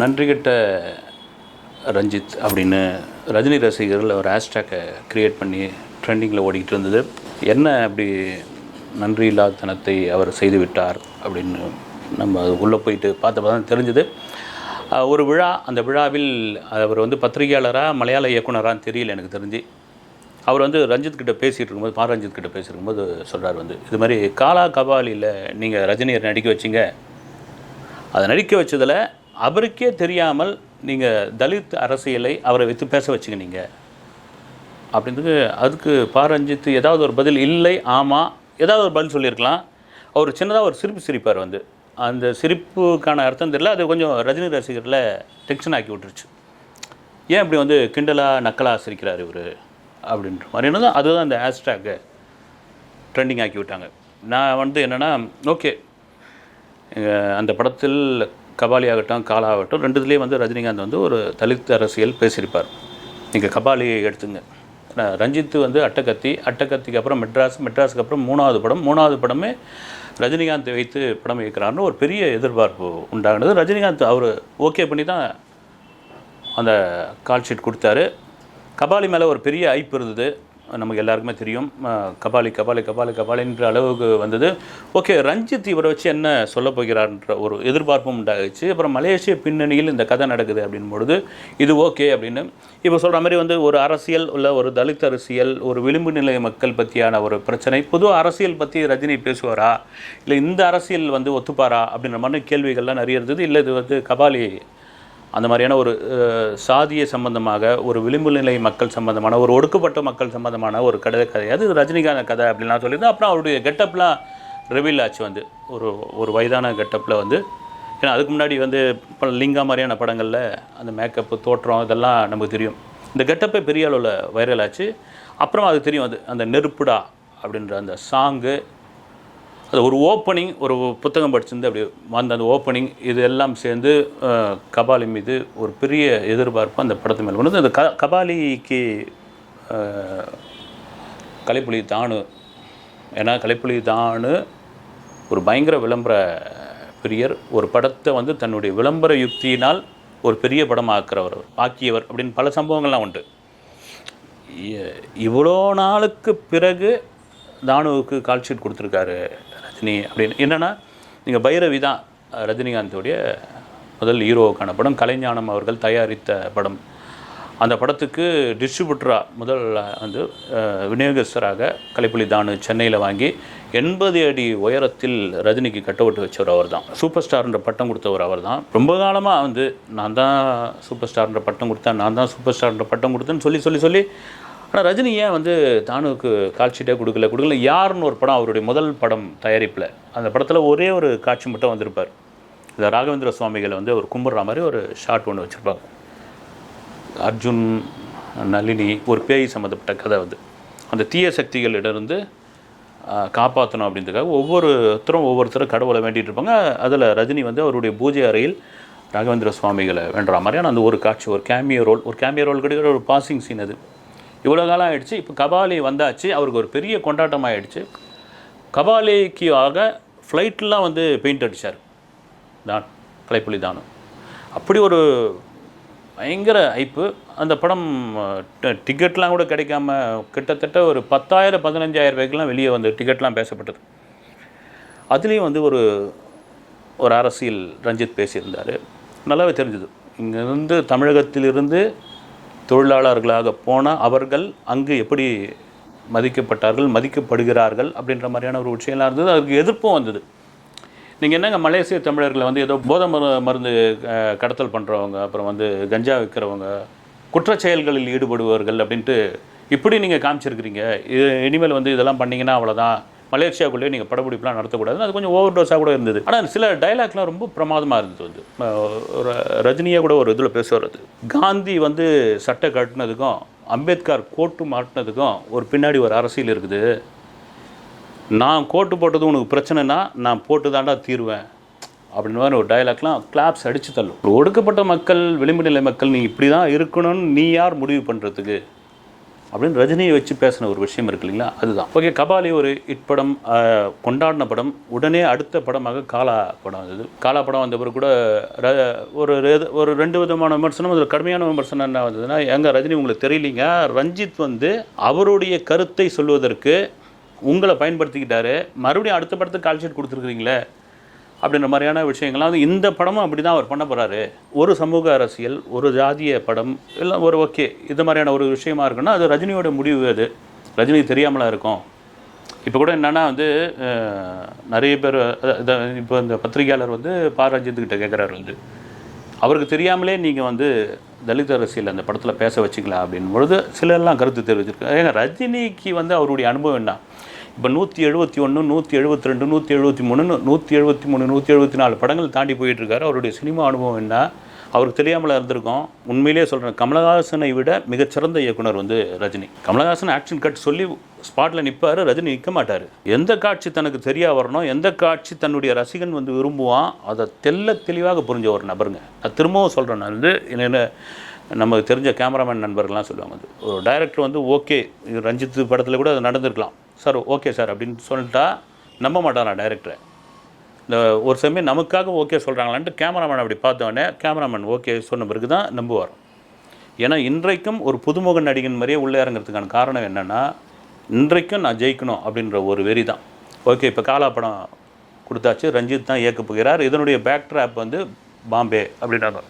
நன்றிகிட்ட ரஞ்சித் அப்படின்னு ரஜினி ரசிகர்கள் ஒரு ஹேஷ்டேக்கை க்ரியேட் பண்ணி ட்ரெண்டிங்கில் ஓடிக்கிட்டு இருந்தது. என்ன அப்படி நன்றி இல்லாதனத்தை அவர் செய்து விட்டார் அப்படின்னு நம்ம அது உள்ளே போயிட்டு பார்த்தப்ப தான் தெரிஞ்சுது. ஒரு விழா அந்த விழாவில் அவர் வந்து பத்திரிகையாளராக மலையாள இயக்குனரான்னு தெரியல எனக்கு தெரிஞ்சு. அவர் வந்து ரஞ்சித் கிட்ட பேசிகிட்டு இருக்கும்போது பா ரஞ்சித் கிட்ட பேசியிருக்கும்போது சொல்கிறார் வந்து இது மாதிரி காலா கபாலியில் நீங்கள் ரஜினியை நடிக்க வச்சிங்க. அதை நடிக்க வச்சதில் அவருக்கே தெரியாமல் நீங்கள் தலித் அரசியலை அவரை வைத்து பேச வச்சுங்க நீங்கள் அப்படின்றது அதுக்கு பாரஞ்சித்து ஏதாவது ஒரு பதில் இல்லை ஆமாம் ஏதாவது ஒரு பதில் சொல்லியிருக்கலாம். அவர் சின்னதாக ஒரு சிரிப்பு சிரிப்பார் வந்து. அந்த சிரிப்புக்கான அர்த்தம் தெரியல அது கொஞ்சம் ரஜினி ரசிகரில் டென்ஷன் ஆக்கி விட்டுருச்சு. ஏன் இப்படி வந்து கிண்டலாக நக்கலாக சிரிக்கிறார் இவர்? அப்படின்ற மாதிரி. என்னது அதுதான் அந்த ஹேஷ்டேக்கு ட்ரெண்டிங் ஆக்கி விட்டாங்க. நான் வந்து என்னென்னா ஓகே அந்த படத்தில் கபாலி ஆகட்டும் காலா ஆகட்டும் ரெண்டுத்துலேயும் வந்து ரஜினிகாந்த் வந்து ஒரு தலித் அரசியல் பேசியிருப்பார். நீங்கள் கபாலியை எடுத்துங்க. ரஞ்சித்து வந்து அட்டக்கத்தி அட்டகத்திக்கு அப்புறம் மெட்ராஸ் மெட்ராஸுக்கு அப்புறம் மூணாவது படம் மூணாவது படமே ரஜினிகாந்த் வைத்து படம் இயக்கிறாருன்னு ஒரு பெரிய எதிர்பார்ப்பு உண்டாகினது. ரஜினிகாந்த் அவர் ஓகே பண்ணி தான் அந்த கால் ஷீட் கொடுத்தாரு. கபாலி மேலே ஒரு பெரிய ஐப்பு இருந்தது. நமக்கு எல்லாருக்குமே தெரியும். கபாலி கபாலி கபாலி கபாலின்ற அளவுக்கு வந்தது. ஓகே ரஞ்சித் இவரை வச்சு என்ன சொல்ல போகிறார்ன்ற ஒரு எதிர்பார்ப்பும் உண்டாகிச்சு அப்புறம் மலேசிய பின்னணியில் இந்த கதை நடக்குது அப்படின் பொழுது இது ஓகே அப்படின்னு. இப்போ சொல்கிற மாதிரி வந்து ஒரு அரசியல் உள்ள ஒரு தலித் அரசியல் ஒரு விளிம்பு நிலை மக்கள் பற்றியான ஒரு பிரச்சனை பொது அரசியல் பற்றி ரஜினி பேசுவாரா? இல்லை இந்த அரசியல் வந்து ஒத்துப்பாரா? அப்படின்ற மாதிரி கேள்விகள்லாம் நிறைய இருந்தது. இல்லை இது வந்து கபாலி அந்த மாதிரியான ஒரு சாதிய சம்பந்தமாக ஒரு விளிம்பு நிலை மக்கள் சம்பந்தமான ஒரு ஒடுக்கப்பட்ட மக்கள் சம்பந்தமான ஒரு கதை கதையாது இது ரஜினிகாந்த் கதை அப்படின்லாம் சொல்லியிருந்தேன். அப்புறம் அவருடைய கெட்டப்லாம் ரிவீல் ஆச்சு வந்து. ஒரு ஒரு வயதான கெட்டப்பில் வந்து. ஏன்னா அதுக்கு முன்னாடி வந்து இப்போ லிங்கா மாதிரியான படங்களில் அந்த மேக்கப்பு தோற்றம் இதெல்லாம் நமக்கு தெரியும். இந்த கெட்டப்பே பெரிய அளவில் வைரல் ஆச்சு. அப்புறம் அது தெரியும் அது அந்த நெருப்புடா அப்படின்ற அந்த சாங்கு அது ஒரு ஓப்பனிங் ஒரு புத்தகம் படிச்சிருந்து அப்படி வந்த அந்த ஓப்பனிங் இது எல்லாம் சேர்ந்து கபாலி மீது ஒரு பெரிய எதிர்பார்ப்பு அந்த படத்து மேலே. கொண்டு வந்து அந்த க கபாலிக்கு கலைப்புலி தானு. ஏன்னா கலைப்புலி தானு ஒரு பயங்கர விளம்பர பிரியர். ஒரு படத்தை வந்து தன்னுடைய விளம்பர யுக்தியினால் ஒரு பெரிய படம் ஆக்கிறவர் ஆக்கியவர் அப்படின்னு பல சம்பவங்கள்லாம் உண்டு. இவ்வளோ நாளுக்கு பிறகு தானுவுக்கு கால் ஷீட் கொடுத்துருக்காரு. ரஜினி அப்படின்னு. என்னென்னா நீங்கள் பைரவி தான் ரஜினிகாந்தோடைய முதல் ஹீரோவுக்கான படம். கலைஞானம் அவர்கள் தயாரித்த படம். அந்த படத்துக்கு டிஸ்ட்ரிபியூட்டராக முதல் வந்து விநியோகஸ்தராக கலைப்புலி தானு சென்னையில் வாங்கி எண்பது அடி உயரத்தில் ரஜினிக்கு கட்டவுட்டு வச்சவர் அவர் தான் சூப்பர் ஸ்டார்ன்ற பட்டம் கொடுத்தவர் அவர் தான் ரொம்ப காலமாக வந்து நான் தான் சூப்பர் ஸ்டார்ன்ற பட்டம் கொடுத்தேன் நான் தான் சூப்பர் ஸ்டார்ன்ற பட்டம் கொடுத்தேன்னு சொல்லி சொல்லி சொல்லி ஆனால் ரஜினி ஏன் வந்து தானுக்கு காட்சிட்டே கொடுக்கல? கொடுக்கல. யாருன்னு ஒரு படம் அவருடைய முதல் படம் தயாரிப்பில். அந்த படத்தில் ஒரே ஒரு காட்சி மட்டும் வந்திருப்பார். இந்த ராகவேந்திர சுவாமிகளை வந்து அவர் கும்பிட்ற மாதிரி ஒரு ஷாட் ஒன்று வச்சுருப்பாங்க. அர்ஜுன் நளினி ஒரு பேய் சம்மந்தப்பட்ட கதை வந்து அந்த தீய சக்திகளிடமிருந்து காப்பாற்றணும் அப்படின்றதுக்காக ஒவ்வொருத்தரும் ஒவ்வொருத்தரும் கடவுளை வேண்டிகிட்டு இருப்பாங்க. அதில் ரஜினி வந்து அவருடைய பூஜை அறையில் ராகவேந்திர சுவாமிகளை வேண்டுற மாதிரியான அந்த ஒரு காட்சி ஒரு கேமியோ ரோல் ஒரு கேமியோ ரோல் கிடைக்கிற ஒரு பாசிங் சீன் அது. இவ்வளோ காலம் ஆகிடுச்சு இப்போ கபாலி வந்தாச்சு. அவருக்கு ஒரு பெரிய கொண்டாட்டம் ஆயிடுச்சு. கபாலிக்கு ஆக ஃப்ளைட்லாம் வந்து பெயிண்ட் அடித்தார் தான் கலைப்புலி தானும் அப்படி ஒரு பயங்கர ஐப்பு அந்த படம் டிக்கெட்லாம் கூட கிடைக்காம கிட்டத்தட்ட ஒரு பத்தாயிரம் பதினஞ்சாயிரம் ரூபாய்க்குலாம் வெளியே வந்து டிக்கெட்லாம் பேசப்பட்டது. அதுலேயும் வந்து ஒரு ஒரு அரசியல் ரஞ்சித் பேசியிருந்தார். நல்லாவே தெரிஞ்சுது. இங்கேருந்து தமிழகத்திலிருந்து தொழிலாளர்களாக போனால் அவர்கள் அங்கு எப்படி மதிக்கப்பட்டார்கள் மதிக்கப்படுகிறார்கள் அப்படின்ற மாதிரியான ஒரு விஷயம்லாம் இருந்தது. அதுக்கு எதிர்ப்பும் வந்தது. நீங்கள் என்னங்க மலேசிய தமிழர்களை வந்து ஏதோ போதை மரு மருந்து கடத்தல் பண்ணுறவங்க அப்புறம் வந்து கஞ்சா விற்கிறவங்க குற்றச்செயல்களில் செயல்களில் ஈடுபடுபவர்கள் அப்படின்ட்டு இப்படி நீங்கள் காமிச்சிருக்கிறீங்க. இது இனிமேல் வந்து இதெல்லாம் பண்ணிங்கன்னா அவ்வளோதான் மலேசியாவுக்குள்ளேயே நீங்கள் படப்பிடிப்புலாம் நடத்தக்கூடாது அது கொஞ்சம் ஓவர் டோஸாக கூட இருந்தது. ஆனால் சில டைலாக்லாம் ரொம்ப பிரமாதமாக இருந்தது வந்து. ஒரு ரஜினியாக கூட ஒரு இதில் பேசுவார் காந்தி வந்து சட்டை கட்டினதுக்கும் அம்பேத்கர் கோட்டு மாட்டினதுக்கும் ஒரு பின்னாடி ஒரு அரசியல் இருக்குது. நான் கோட்டு போட்டது உனக்கு பிரச்சனைனா நான் போட்டு தாண்டா தீருவேன். அப்படின்னு மாதிரி ஒரு டயலாக்லாம் கிளாப்ஸ் அடித்து தள்ளும். ஒடுக்கப்பட்ட மக்கள் விளிம்பு நிலை மக்கள் நீ இப்படி தான் இருக்கணும்னு நீ யார் முடிவு பண்ணுறதுக்கு அப்படின்னு ரஜினியை வச்சு பேசின ஒரு விஷயம் இருக்கு இல்லைங்களா? அதுதான். ஓகே கபாலி ஒரு இட்படம் படம் கொண்டாடின படம். உடனே அடுத்த படமாக காலா படம் வந்தது. காலா படம் வந்த பிறகு கூட ர- ஒரு ஒரு ரெண்டு விதமான விமர்சனம் அதில் கடுமையான விமர்சனம் என்ன வந்ததுன்னா எங்கே ரஜினி உங்களுக்கு தெரியலீங்க. ரஞ்சித் வந்து அவருடைய கருத்தை சொல்வதற்கு உங்களை பயன்படுத்திக்கிட்டாரு. மறுபடியும் அடுத்த படத்துக்கு கால்ஷீட் கொடுத்துருக்குறீங்களே. அப்படின்ற மாதிரியான விஷயங்கள்லாம் வந்து இந்த படமும் அப்படி தான் அவர் பண்ண போகிறாரு ஒரு சமூக அரசியல் ஒரு ஜாதிய படம் எல்லாம் ஒரு ஓகே. இது மாதிரியான ஒரு விஷயமா இருக்குன்னா அது ரஜினியோட முடிவு அது. ரஜினிக்கு தெரியாமலா இருக்கும். இப்போ கூட என்னென்னா வந்து நிறைய பேர் இப்போ இந்த பத்திரிகையாளர் வந்து பா. ரஞ்சித்துக்கிட்ட கேட்குறாரு வந்து. அவருக்கு தெரியாமலே நீங்கள் வந்து தலித் அரசியல் அந்த படத்தில் பேச வச்சுக்கலாம் அப்படின் பொழுது சிலர்லாம் கருத்து தெரிவிச்சிருக்காங்க. ஏங்க ரஜினிக்கு வந்து அவருடைய அனுபவம் என்ன? இப்போ நூற்றி எழுபத்தி ஒன்று நூற்றி எழுபத்தி ரெண்டு நூற்றி எழுபத்தி மூணு நூற்றி எழுபத்தி மூணு நூற்றி எழுபத்தி நாலு படங்கள் தாண்டி போயிட்டுருக்காரு. அவருடைய சினிமா அனுபவம் என்ன? அவருக்கு தெரியாமல் இருந்திருக்கும். உண்மையிலேயே சொல்கிறேன் கமலஹாசனை விட மிகச்சிறந்த இயக்குனர் வந்து ரஜினி. கமலஹாசன் ஆக்ஷன் கட் சொல்லி ஸ்பாட்டில் நிற்பார் ரஜினி நிற்க மாட்டார். எந்த காட்சி தனக்கு தெரியா வரணும் எந்த காட்சி தன்னுடைய ரசிகன் வந்து விரும்புவான் அதை தெல்ல தெளிவாக புரிஞ்ச ஒரு நபருங்க. நான் திரும்பவும் சொல்கிறேன் நான் வந்து என்ன நமக்கு தெரிஞ்ச கேமராமேன் நண்பர்கள்லாம் சொல்லுவாங்க வந்து ஒரு டைரக்டர் வந்து ஓகே ரஞ்சித் படத்தில் கூட அது நடந்திருக்கலாம். சார் ஓகே சார் அப்படின்னு சொல்லிட்டா நம்ப மாட்டானா டைரக்டரை இந்த ஒரு சமயம் நமக்காக ஓகே சொல்கிறாங்களான்ட்டு கேமராமேன் அப்படி பார்த்தோன்னே கேமராமேன் ஓகே சொன்ன பிறகு தான் நம்புவார். ஏன்னா இன்றைக்கும் ஒரு புதுமுக நடிகன் மாதிரியே உள்ளே இறங்குறதுக்கான காரணம் என்னென்னா இன்றைக்கும் நான் ஜெயிக்கணும் அப்படின்ற ஒரு வெறி தான் ஓகே இப்போ காலா படம் கொடுத்தாச்சு ரஞ்சித் தான் இயக்க போகிறார். இதனுடைய பேக் ட்ராப் வந்து பாம்பே அப்படின்றாங்க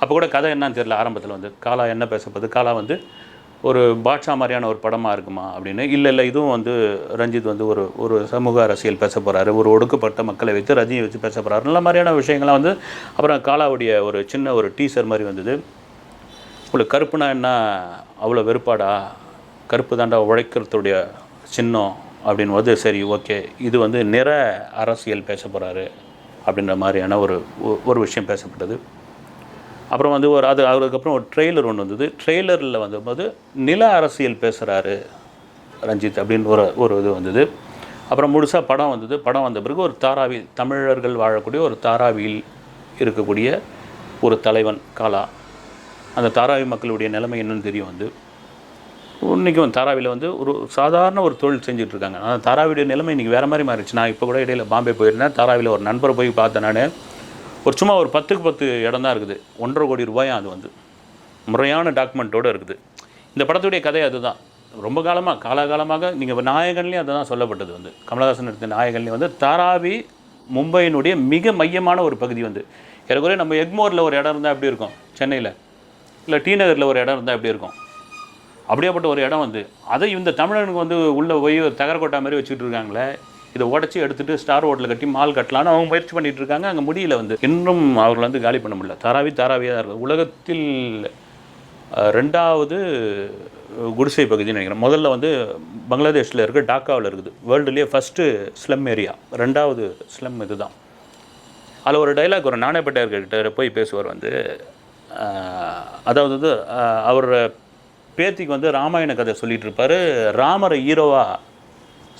அப்போ கூட கதை என்னன்னு தெரியல ஆரம்பத்தில் வந்து. காலா என்ன பேசப்போகுது காலா வந்து ஒரு பாட்ஷா மாதிரியான ஒரு படமாக இருக்குமா அப்படின்னு? இல்லை இல்லை இதுவும் வந்து ரஞ்சித் வந்து ஒரு ஒரு சமூக அரசியல் பேச போகிறாரு ஒரு ஒடுக்கப்பட்ட மக்களை வைத்து ரஜினியை வச்சு பேச போகிறாரு நல்ல மாதிரியான விஷயங்கள்லாம் வந்து அப்புறம் காலாவுடைய ஒரு சின்ன ஒரு டீசர் மாதிரி வந்தது. உங்களுக்கு கருப்புனா என்ன? அவ்வளோ வெறுப்பாடா? கருப்பு தாண்டா உழைக்கிறதுடைய சின்னம் அப்படின்னு வந்து சரி ஓகே இது வந்து நிற அரசியல் பேச போகிறாரு அப்படின்ற மாதிரியான ஒரு ஒ- ஒரு விஷயம் பேசப்பட்டது. அப்புறம் வந்து ஒரு அது அதுக்கப்புறம் ஒரு ட்ரெய்லர் ஒன்று வந்தது. ட்ரெய்லரில் வந்தபோது நில அரசியல் பேசுகிறாரு ரஞ்சித் அப்படின்னு ஒரு ஒரு இது வந்தது. அப்புறம் முழுசாக படம் வந்தது. படம் வந்த பிறகு ஒரு தாராவி தமிழர்கள் வாழக்கூடிய ஒரு தாராவியில் இருக்கக்கூடிய ஒரு தலைவன் காலா. அந்த தாராவி மக்களுடைய நிலைமை என்னன்னு தெரியும் வந்து. இன்றைக்கும் தாராவியில் வந்து ஒரு சாதாரண ஒரு தொழில் செஞ்சுட்ருக்காங்க ஆனால் தாராவியுடைய நிலைமை இன்றைக்கி வேறு மாதிரி மாறிடுச்சு. நான் இப்போ கூட இடையில் பாம்பே போயிருந்தேன். தாராவியில் ஒரு நண்பரை போய் பார்த்தேன் நான். ஒரு சும்மா ஒரு பத்துக்கு பத்து இடம் தான் இருக்குது. ஒன்றரை கோடி ரூபாயும் அது வந்து. முறையான டாக்குமெண்ட்டோடு இருக்குது. இந்த படத்துடைய கதை அதுதான். ரொம்ப காலமாக காலகாலமாக நீங்கள் நாயகன்லேயும் அதுதான் சொல்லப்பட்டது வந்து. கமலஹாசன் எடுத்த நாயகன்லேயும் வந்து தாராவி மும்பையினுடைய மிக மையமான ஒரு பகுதி வந்து. ஏறக்குறைய நம்ம எக்மோரில் ஒரு இடம் இருந்தால் எப்படி இருக்கும்? சென்னையில். இல்லை டி நகரில் ஒரு இடம் இருந்தால் எப்படி இருக்கும்? அப்படியேப்பட்ட ஒரு இடம் வந்து. அதை இந்த தமிழனுக்கு வந்து உள்ளே போய் ஒரு கொட்டா மாதிரி வச்சுட்டு இருக்காங்களே. இதை உடச்சி எடுத்துட்டு ஸ்டார் ஹோட்டலில் கட்டி மால் கட்டலான்னு அவங்க முயற்சி பண்ணிட்டு இருக்காங்க. அங்கே முடியல வந்து. இன்னும் அவர்கள் வந்து காலி பண்ண முடியல. தாராவி தாராவியாக இருக்குது உலகத்தில் ரெண்டாவது குடிசை பகுதின்னு நினைக்கிறேன். முதல்ல வந்து பங்களாதேஷில் இருக்க டாக்காவில் இருக்குது. வேர்ல்டுலேயே ஃபஸ்ட்டு ஸ்லம் ஏரியா ரெண்டாவது ஸ்லம் இதுதான். அதில் ஒரு டைலாக் ஒரு நாணயப்பட்டார்கிட்ட போய் பேசுவார் வந்து. அதாவது வந்து அவர் பேத்திக்கு வந்து ராமாயண கதை சொல்லிகிட்டு இருப்பார். ராமரை ஹீரோவாக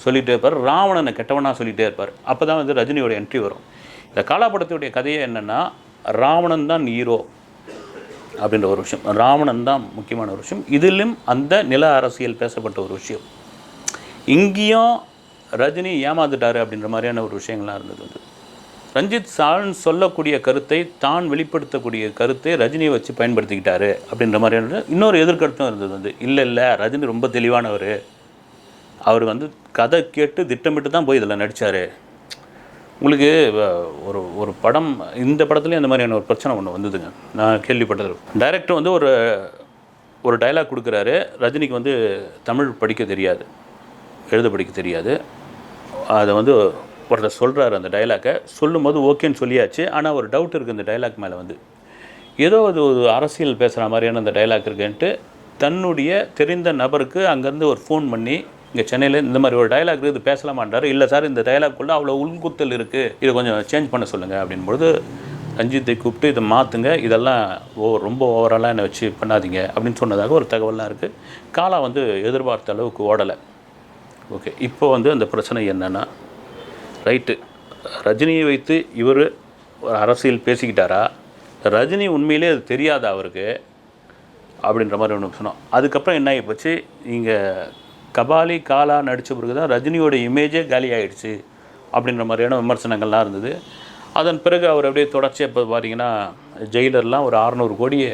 சொல்லிகிட்டே இருப்பார். ராவணனை கெட்டவனாக சொல்லிட்டே இருப்பார். அப்போ தான் வந்து ரஜினியோட என்ட்ரி வரும். இந்த காலாப்படத்துடைய கதையே என்னென்னா ராவணன் தான் ஹீரோ அப்படின்ற ஒரு விஷயம். ராவணன் தான் முக்கியமான ஒரு விஷயம். இதிலும் அந்த நில அரசியல் பேசப்பட்ட ஒரு விஷயம். இங்கேயும் ரஜினி ஏமாந்துட்டாரு அப்படின்ற மாதிரியான ஒரு விஷயங்கள்லாம் இருந்தது வந்து. ரஞ்சித் சாலன் சொல்லக்கூடிய கருத்தை தான் வெளிப்படுத்தக்கூடிய கருத்தை ரஜினியை வச்சு பயன்படுத்திக்கிட்டாரு அப்படின்ற மாதிரியான இன்னொரு எதிர்கருத்தும் இருந்தது வந்து. இல்லை இல்லை ரஜினி ரொம்ப தெளிவானவர். அவர் வந்து கதை கேட்டு திட்டமிட்டு தான் போய் இதில் நடித்தார் உங்களுக்கு ஒரு ஒரு படம் இந்த படத்துலேயும் இந்த மாதிரியான ஒரு பிரச்சனை ஒன்று வந்ததுங்க. நான் கேள்விப்பட்டது. டைரக்டர் வந்து ஒரு ஒரு டைலாக் கொடுக்குறாரு. ரஜினிக்கு வந்து தமிழ் படிக்க தெரியாது. எழுத படிக்க தெரியாது. அதை வந்து ஒருத்தர் சொல்கிறாரு அந்த டைலாக்கை சொல்லும்போது ஓகேன்னு சொல்லியாச்சு. ஆனால் ஒரு டவுட் இருக்குது அந்த டைலாக் மேலே வந்து. ஏதோ அது ஒரு அரசியல் பேசுகிற மாதிரியான அந்த டைலாக் இருக்குன்ட்டு தன்னுடைய தெரிந்த நபருக்கு அங்கேருந்து ஒரு ஃபோன் பண்ணி இங்கே சென்னையில் இந்த மாதிரி ஒரு டைலாக் இருக்குது இது பேசலாமான்றாரு. இல்லை சார் இந்த டைலாக்குள்ளே அவ்வளோ உள்குத்தல் இருக்குது இதை கொஞ்சம் சேஞ்ச் பண்ண சொல்லுங்கள் அப்படின்பொழுது ரஞ்சித்தை கூப்பிட்டு இதை மாற்றுங்க இதெல்லாம் ஓ ரொம்ப ஓவராலாக என்னை வச்சு பண்ணாதீங்க அப்படின்னு சொன்னதாக ஒரு தகவல்லாம் இருக்குது காலா வந்து எதிர்பார்த்த அளவுக்கு ஓடலை. ஓகே இப்போ வந்து அந்த பிரச்சனை என்னென்னா ரைட்டு ரஜினியை வைத்து இவர் அரசியல் பேசிக்கிட்டாரா? ரஜினி உண்மையிலே அது தெரியாதா அவருக்கு? அப்படின்ற மாதிரி ஒன்று சொன்னோம். அதுக்கப்புறம் என்ன ஆகி போச்சு இங்கே கபாலி காலா நடித்த பிறகு தான் ரஜினியோட இமேஜே காலி ஆயிடுச்சு அப்படின்ற மாதிரியான விமர்சனங்கள்லாம் இருந்தது. அதன் பிறகு அவர் அப்படியே தொடர்ச்சியாக இப்போ பார்த்தீங்கன்னா ஜெயிலர்லாம் ஒரு அறநூறு கோடியை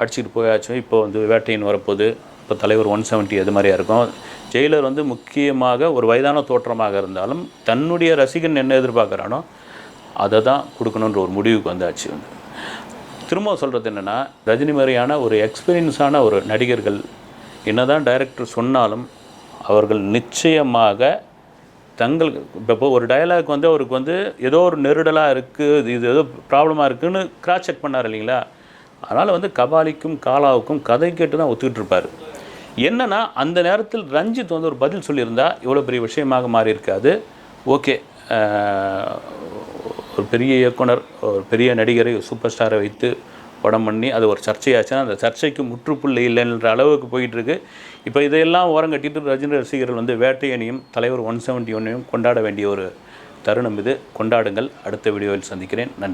அடிச்சுட்டு போயாச்சும் இப்போ வந்து வேட்டையின் வரப்போகுது. இப்போ தலைவர் ஒன் செவன்ட்டி அது மாதிரியாக இருக்கும். ஜெயிலர் வந்து முக்கியமாக ஒரு வயதான தோற்றமாக இருந்தாலும் தன்னுடைய ரசிகன் என்ன எதிர்பார்க்குறானோ அதை தான் கொடுக்கணுன்ற ஒரு முடிவுக்கு வந்தாச்சு. வந்து திரும்ப சொல்கிறது என்னென்னா ரஜினி மாதிரியான ஒரு எக்ஸ்பீரியன்ஸான ஒரு நடிகர்கள் என்னதான் டைரக்டர் சொன்னாலும் அவர்கள் நிச்சயமாக தங்கள் இப்போ ஒரு டயலாக் வந்து அவருக்கு வந்து ஏதோ ஒரு நெருடலாக இருக்குது இது ஏதோ ப்ராப்ளமாக இருக்குதுன்னு கிராஸ் செக் பண்ணார் இல்லைங்களா? அதனால் வந்து கபாலிக்கும் காலாவுக்கும் கதை கேட்டு தான் ஒத்துக்கிட்டு இருப்பார். என்னன்னா அந்த நேரத்தில் ரஞ்சித் வந்து ஒரு பதில் சொல்லியிருந்தா இவ்வளோ பெரிய விஷயமாக மாறி இருக்காது. ஓகே ஒரு பெரிய இயக்குனர் ஒரு பெரிய நடிகரை சூப்பர் ஸ்டாரை வைத்து படம் பண்ணி அது ஒரு சர்ச்சையாச்சுன்னா அந்த சர்ச்சைக்கு முற்றுப்புள்ளி இல்லைன்ற அளவுக்கு போயிட்டுருக்கு. இப்போ இதையெல்லாம் ஓரம் கட்டிட்டு ரஜினி ரசிகர்கள் வந்து வேட்டையனையும் தலைவர் ஒன் செவன்ட்டி ஒன்னையும் கொண்டாட வேண்டிய ஒரு தருணம் இது. கொண்டாடுங்கள். அடுத்த வீடியோவில் சந்திக்கிறேன். நன்றி.